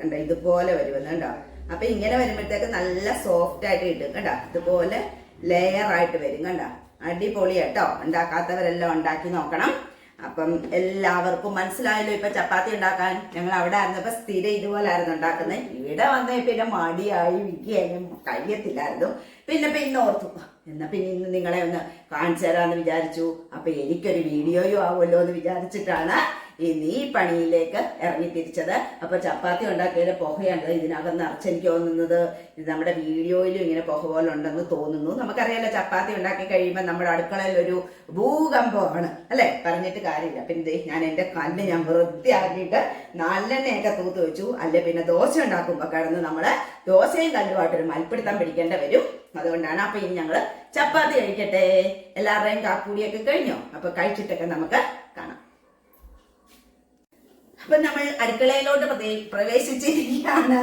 കണ്ട? ഇതുപോലെ വരുമെന്ന്. കണ്ടോ? അപ്പൊ ഇങ്ങനെ വരുമ്പോഴത്തേക്ക് നല്ല സോഫ്റ്റ് ആയിട്ട് കിട്ടും. കണ്ടോ? ഇതുപോലെ ലെയർ ആയിട്ട് വരും. കണ്ടോ? അടിപൊളിയാട്ടോ ഉണ്ടാക്കാത്തവരെല്ലാം ഉണ്ടാക്കി നോക്കണം. അപ്പം എല്ലാവർക്കും മനസ്സിലായല്ലോ ഇപ്പൊ ചപ്പാത്തി ഉണ്ടാക്കാൻ. ഞങ്ങൾ അവിടെ ആയിരുന്നപ്പോ സ്ഥിരം ഇതുപോലെ ആയിരുന്നു ഉണ്ടാക്കുന്നത്. ഇവിടെ വന്ന പിന്നെ മടിയായി വിൽക്കുകയും കഴിയത്തില്ലായിരുന്നു. പിന്നെ പിന്നെ ഓർത്തു. എന്നാ പിന്നെ ഇന്ന് നിങ്ങളെ ഒന്ന് കാണിച്ചു തരാമെന്ന് വിചാരിച്ചു. അപ്പൊ എനിക്കൊരു വീഡിയോയും ആവുമല്ലോ എന്ന് വിചാരിച്ചിട്ടാണ് ഈ പണിയിലേക്ക് ഇറങ്ങി തിരിച്ചത്. അപ്പൊ ചപ്പാത്തി ഉണ്ടാക്കിയതിന്റെ പുകയുണ്ട് ഇതിനകം നിറച്ച് എനിക്ക് തോന്നുന്നത്. ഇത് നമ്മുടെ വീഡിയോയിലും ഇങ്ങനെ പുക പോലെ ഉണ്ടെന്ന് തോന്നുന്നു. നമുക്കറിയാലോ ചപ്പാത്തി ഉണ്ടാക്കി കഴിയുമ്പോൾ നമ്മുടെ അടുക്കളയിൽ ഒരു ഭൂകമ്പമാണ്. അല്ലേ? പറഞ്ഞിട്ട് കാര്യമില്ല. പിന്നെ ഞാൻ എന്റെ കല്ല് ഞാൻ വൃത്തിയാക്കിയിട്ട് നല്ലെണ്ണയൊക്കെ തൂത്ത് വെച്ചു. അല്ലെ പിന്നെ ദോശ ഉണ്ടാക്കുമ്പോൾ കിടന്ന് നമ്മൾ ദോശയും കല്ലുമായിട്ടൊരു മൽപ്പിടുത്തം പിടിക്കേണ്ട വരും. അതുകൊണ്ടാണ് അപ്പൊ ഇനി ഞങ്ങൾ ചപ്പാത്തി കഴിക്കട്ടെ. എല്ലാവരുടെയും കാക്കൂടിയൊക്കെ കഴിഞ്ഞോ? അപ്പൊ കഴിച്ചിട്ടൊക്കെ നമുക്ക് അപ്പൊ നമ്മൾ അടുക്കളയിലോട്ട് പ്രവേശിച്ചിരിക്കുകയാണ്.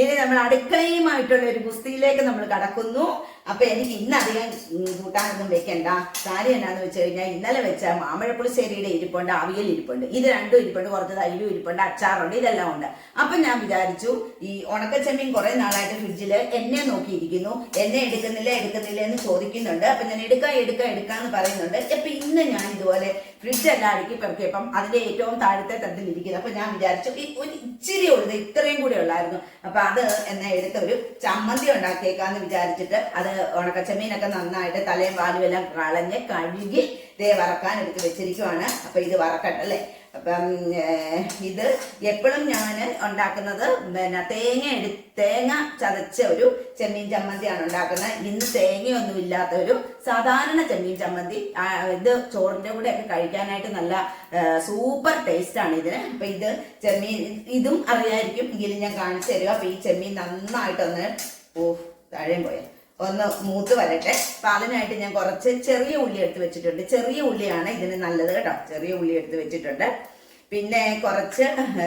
ഇനി നമ്മൾ അടുക്കളയുമായിട്ടുള്ള ഒരു ഗുസ്തിയിലേക്ക് നമ്മൾ കടക്കുന്നു. അപ്പൊ എനിക്ക് ഇന്നധികം അധികം കൂട്ടാനൊന്നും വെക്കണ്ട. കാര്യം എന്നാന്ന് വെച്ച് കഴിഞ്ഞാൽ ഇന്നലെ വെച്ച മാമ്പഴപ്പുളിശ്ശേരിയുടെ ഇരിപ്പുണ്ട് അവിയൽ ഇരിപ്പുണ്ട്. ഇത് രണ്ടും ഇരിപ്പുണ്ട് കുറച്ച് തൈരും ഇരിപ്പുണ്ട് അച്ചാറുണ്ട് ഇതെല്ലാം ഉണ്ട്. അപ്പൊ ഞാൻ വിചാരിച്ചു ഈ ഉണക്കച്ചെമ്മീൻ കുറെ നാളായിട്ട് ഫ്രിഡ്ജിൽ എന്നെ നോക്കിയിരിക്കുന്നു. എന്നെ എടുക്കുന്നില്ല എടുക്കുന്നില്ല എന്ന് ചോദിക്കുന്നുണ്ട്. അപ്പൊ ഞാൻ എടുക്കാം എടുക്കാം എടുക്കാന്ന് പറയുന്നുണ്ട്. അപ്പൊ ഇന്ന് ഞാൻ ഇതുപോലെ ഫ്രിഡ്ജ് എല്ലാം അടുക്കി പെറുക്കിയപ്പം അതിന്റെ ഏറ്റവും താഴത്തെ തട്ടിൽ ഇരിക്കുന്നത് അപ്പൊ ഞാൻ വിചാരിച്ചു ഈ ഒരു ഇച്ചിരി ഉള്ളത് ഇത്രയും കൂടി ഉള്ളായിരുന്നു. അപ്പൊ അത് എന്നെ എടുത്തൊരു ചമ്മന്തി ഉണ്ടാക്കിയേക്കാന്ന് വിചാരിച്ചിട്ട് അത് ഉണക്കച്ചമീനൊക്കെ നന്നായിട്ട് തലയും വാലും എല്ലാം കളഞ്ഞ് കഴുകി ദേ വറക്കാൻ എടുത്ത് വെച്ചിരിക്കുവാണ്. അപ്പൊ ഇത് വറക്കട്ടെ അല്ലേ? അപ്പം ഇത് എപ്പോഴും ഞാൻ ഉണ്ടാക്കുന്നത് പിന്നെ തേങ്ങ എടു തേങ്ങ ചതച്ച ഒരു ചെമ്മീൻ ചമ്മന്തിയാണ് ഉണ്ടാക്കുന്നത്. ഇന്ന് തേങ്ങയൊന്നും ഇല്ലാത്ത ഒരു സാധാരണ ചെമ്മീൻ ചമ്മന്തി. ഇത് ചോറിന്റെ കൂടെ ഒക്കെ കഴിക്കാനായിട്ട് നല്ല സൂപ്പർ ടേസ്റ്റ് ആണ് ഇതിന്. അപ്പൊ ഇത് ചെമ്മീൻ ഇതും അറിയായിരിക്കും. എങ്കിലും ഞാൻ കാണിച്ചു തരിക അപ്പൊ ഈ ചെമ്മീൻ നന്നായിട്ടൊന്ന് ഓ താഴെയും പോയ. ഒന്ന് മൂത്ത് വരട്ടെ. അപ്പൊ അതിനായിട്ട് ഞാൻ കുറച്ച് ചെറിയ ഉള്ളി എടുത്ത് വെച്ചിട്ടുണ്ട്. ചെറിയ ഉള്ളിയാണ് ഇതിന് നല്ലത് കേട്ടോ. ചെറിയ ഉള്ളി എടുത്ത് വെച്ചിട്ടുണ്ട്. പിന്നെ കുറച്ച്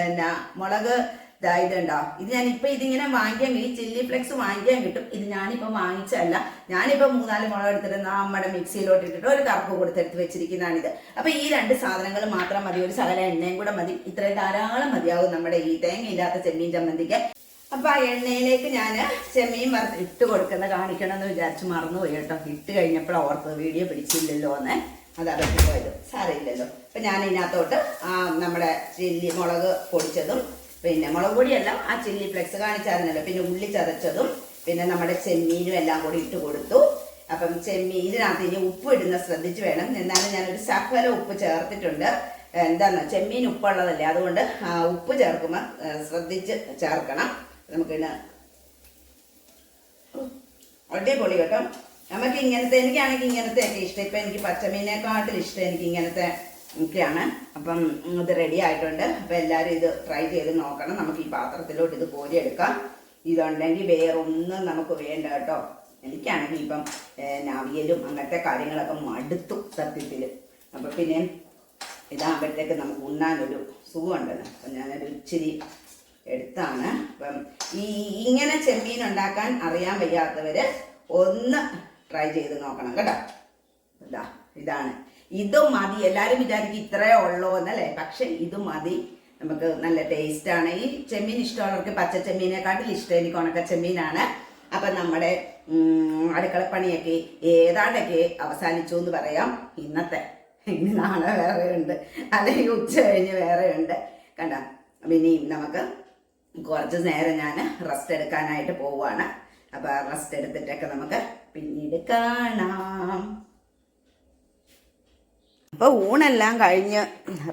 എന്നാ മുളക് ഇതായതുണ്ടോ ഇത് ഞാൻ ഇപ്പൊ ഇതിങ്ങനെ വാങ്ങിക്കാൻ ഈ ചില്ലി ഫ്ലെക്സ് വാങ്ങിക്കാൻ കിട്ടും. ഇത് ഞാനിപ്പോ വാങ്ങിച്ചല്ല ഞാനിപ്പോ മൂന്നാൽ മുളക് എടുത്തിട്ട് നമ്മുടെ മിക്സിയിലോട്ട് ഇട്ടിട്ട് ഒരു കറുപ്പ് കൊടുത്തെടുത്ത് ഇത് അപ്പൊ ഈ രണ്ട് സാധനങ്ങൾ മാത്രം മതി. ഒരു സകല എണ്ണയും കൂടെ മതി. ഇത്രയും ധാരാളം മതിയാവും നമ്മുടെ ഈ തേങ്ങ ഇല്ലാത്ത ചെമ്മീൻ ചമ്മന്തിക്ക്. അപ്പൊ ആ എണ്ണയിലേക്ക് ഞാൻ ചെമ്മീൻ വറുത്ത് ഇട്ട് കൊടുക്കുന്ന കാണിക്കണം എന്ന് വിചാരിച്ച് മറന്നുപോയി കേട്ടോ. ഇട്ട് കഴിഞ്ഞപ്പോൾ ഓർത്ത് വീഡിയോ പിടിച്ചില്ലല്ലോ എന്ന്. അത് അതാ പോയത്. സാരമില്ലല്ലോ. അപ്പൊ ഞാൻ ഇതിനകത്തോട്ട് ആ നമ്മുടെ ചില്ലി മുളക് പൊടിച്ചതും പിന്നെ മുളക് പൊടിയല്ല ആ ചില്ലി ഫ്ലെക്സ് കാണിച്ചായിരുന്നല്ലോ. പിന്നെ ഉള്ളി ചതച്ചതും പിന്നെ നമ്മുടെ ചെമ്മീനും എല്ലാം കൂടി ഇട്ട് കൊടുത്തു. അപ്പം ചെമ്മീൻ ഇതിനകത്ത് ഇനി ഉപ്പ് ഇടുന്ന ശ്രദ്ധിച്ച് വേണം. എന്നാലും ഞാനൊരു സഫല ഉപ്പ് ചേർത്തിട്ടുണ്ട്. എന്താണ് ചെമ്മീൻ ഉപ്പുള്ളതല്ലേ? അതുകൊണ്ട് ഉപ്പ് ചേർക്കുമ്പോൾ ശ്രദ്ധിച്ച് ചേർക്കണം. നമുക്കിന്ന് അടിപൊളി കേട്ടോ. നമുക്ക് ഇങ്ങനത്തെ എനിക്കാണെങ്കിൽ ഇങ്ങനത്തെ ഒക്കെ ഇഷ്ടം. ഇപ്പം എനിക്ക് പച്ചമീനേക്കാട്ടിൽ ഇഷ്ടം എനിക്ക് ഇങ്ങനത്തെ ഒക്കെയാണ്. അപ്പം ഇത് റെഡി ആയിട്ടുണ്ട്. അപ്പം എല്ലാവരും ഇത് ട്രൈ ചെയ്ത് നോക്കണം. നമുക്ക് ഈ പാത്രത്തിലോട്ട് ഇത് കോരിയെടുക്കാം ഇതുണ്ടെങ്കിൽ വേറൊന്നും നമുക്ക് വേണ്ട കേട്ടോ. എനിക്കാണെങ്കിൽ ഇപ്പം നവിയലും അങ്ങനത്തെ കാര്യങ്ങളൊക്കെ മടുത്തു സത്യത്തിൽ. അപ്പം പിന്നെ ഇതാകുമ്പോഴത്തേക്ക് നമുക്ക് ഉണ്ണാനൊരു സുഖമുണ്ടല്ലോ അപ്പം ഞാനൊരു ഇച്ചിരി എടുത്താണ്. അപ്പം ഈ ഇങ്ങനെ ചെമ്മീൻ ഉണ്ടാക്കാൻ അറിയാൻ വയ്യാത്തവര് ഒന്ന് ട്രൈ ചെയ്ത് നോക്കണം കേട്ടോ. ഇതാ ഇതാണ്. ഇത് മതി. എല്ലാവരും വിചാരിക്കും ഇത്രേ ഉള്ളൂ എന്നല്ലേ? പക്ഷെ ഇത് മതി. നമുക്ക് നല്ല ടേസ്റ്റ് ആണ്. ഈ ചെമ്മീൻ ഇഷ്ടമുള്ളവർക്ക് പച്ച ചെമ്മീനെക്കാട്ടിൽ ഇഷ്ടം എനിക്ക് ഉണക്ക ചെമ്മീനാണ്. അപ്പം നമ്മുടെ അടുക്കളപ്പണിയൊക്കെ ഏതാണ്ടൊക്കെ അവസാനിച്ചു എന്ന് പറയാം. ഇന്നത്തെ ഇനി നാളെ വേറെ ഉണ്ട് അല്ലെങ്കിൽ ഉച്ച കഴിഞ്ഞ് വേറെ ഉണ്ട് കണ്ട ഇനിയും നമുക്ക് കുറച്ച് നേരം ഞാൻ റെസ്റ്റ് എടുക്കാനായിട്ട് പോവുകയാണ് അപ്പോൾ റെസ്റ്റ് എടുത്തിട്ടൊക്കെ നമുക്ക് പിന്നീട് കാണാം. അപ്പോൾ ഊണെല്ലാം കഴിഞ്ഞ്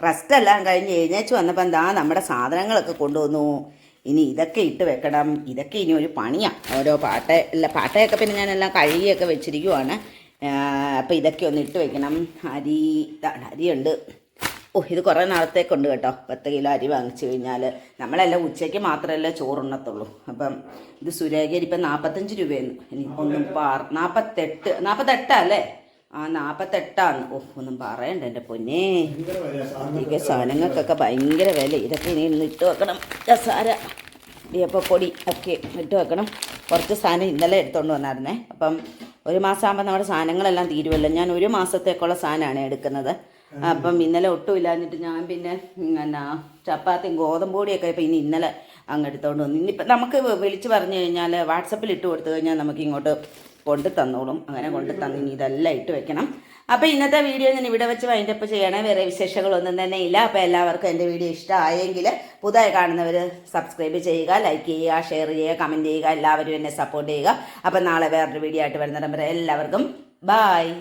റെസ്റ്റ് എല്ലാം കഴിഞ്ഞ് എഴുന്നേച്ച് വന്നപ്പോൾ എന്താ നമ്മുടെ സാധനങ്ങളൊക്കെ കൊണ്ടുവന്നു. ഇനി ഇതൊക്കെ ഇട്ട് വെക്കണം. ഇതൊക്കെ ഇനി ഒരു പണിയാണ് ഓരോ പാട്ട അല്ല പാട്ടയൊക്കെ പിന്നെ ഞാനെല്ലാം കഴുകിയൊക്കെ വെച്ചിരിക്കുവാണ്. അപ്പോൾ ഇതൊക്കെ ഒന്ന് ഇട്ട് വെക്കണം. അരി അരിയുണ്ട്. ഓ ഇത് കുറേ നാളത്തേക്കുണ്ട് കേട്ടോ. പത്ത് കിലോ അരി വാങ്ങിച്ചു കഴിഞ്ഞാൽ നമ്മളെല്ലാം ഉച്ചയ്ക്ക് മാത്രമല്ല ചോറുണ്ണത്തുള്ളൂ. അപ്പം ഇത് സുരേഖയിൽ ഇപ്പം നാൽപ്പത്തഞ്ച് രൂപയെന്ന് ഇനി ഒന്നും പാർ നാൽപ്പത്തെട്ട് നാൽപ്പത്തെട്ടല്ലേ ആ നാൽപ്പത്തെട്ടാണ് ഓ ഒന്നും പറയണ്ട എന്റെ പൊന്നേ. ഇതൊക്കെ സാധനങ്ങൾക്കൊക്കെ ഭയങ്കര വില. ഇതൊക്കെ ഇനി ഇന്ന് ഇട്ട് വെക്കണം. കസാര പൊടി ഒക്കെ ഇട്ട് വെക്കണം. കുറച്ച് സാധനം ഇന്നലെ എടുത്തുകൊണ്ട് വന്നായിരുന്നേ. അപ്പം ഒരു മാസം ആകുമ്പോൾ നമ്മുടെ സാധനങ്ങളെല്ലാം തീരുമല്ലോ ഞാൻ ഒരു മാസത്തേക്കുള്ള സാധനമാണ് എടുക്കുന്നത്. അപ്പം ഇന്നലെ ഒട്ടും ഇല്ലാഞ്ഞിട്ട് ഞാൻ പിന്നെ എന്നാ ചപ്പാത്തിയും ഗോതമ്പ് പൊടിയൊക്കെ ഇപ്പം ഇനി ഇന്നലെ അങ്ങ് എടുത്തോണ്ട് വന്നു. ഇനിയിപ്പം നമുക്ക് വിളിച്ച് പറഞ്ഞു കഴിഞ്ഞാൽ വാട്സപ്പിൽ ഇട്ട് കൊടുത്തു കഴിഞ്ഞാൽ നമുക്ക് ഇങ്ങോട്ട് കൊണ്ട് തന്നോളും. അങ്ങനെ കൊണ്ട് തന്നു ഇനി ഇതെല്ലാം ഇട്ട് വെക്കണം. അപ്പോൾ ഇന്നത്തെ വീഡിയോ ഞാൻ ഇവിടെ വെച്ച് വൈൻഡപ്പ് ചെയ്യണേ. വേറെ വിശേഷങ്ങളൊന്നും തന്നെ ഇല്ല. അപ്പോൾ എല്ലാവർക്കും എന്റെ വീഡിയോ ഇഷ്ടമായെങ്കിൽ പുതുതായി കാണുന്നവർ സബ്സ്ക്രൈബ് ചെയ്യുക ലൈക്ക് ചെയ്യുക ഷെയർ ചെയ്യുക കമന്റ് ചെയ്യുക എല്ലാവരും എന്നെ സപ്പോർട്ട് ചെയ്യുക. അപ്പോൾ നാളെ വേറൊരു വീഡിയോ ആയിട്ട് വരുന്നിടം വരെ എല്ലാവർക്കും ബായ്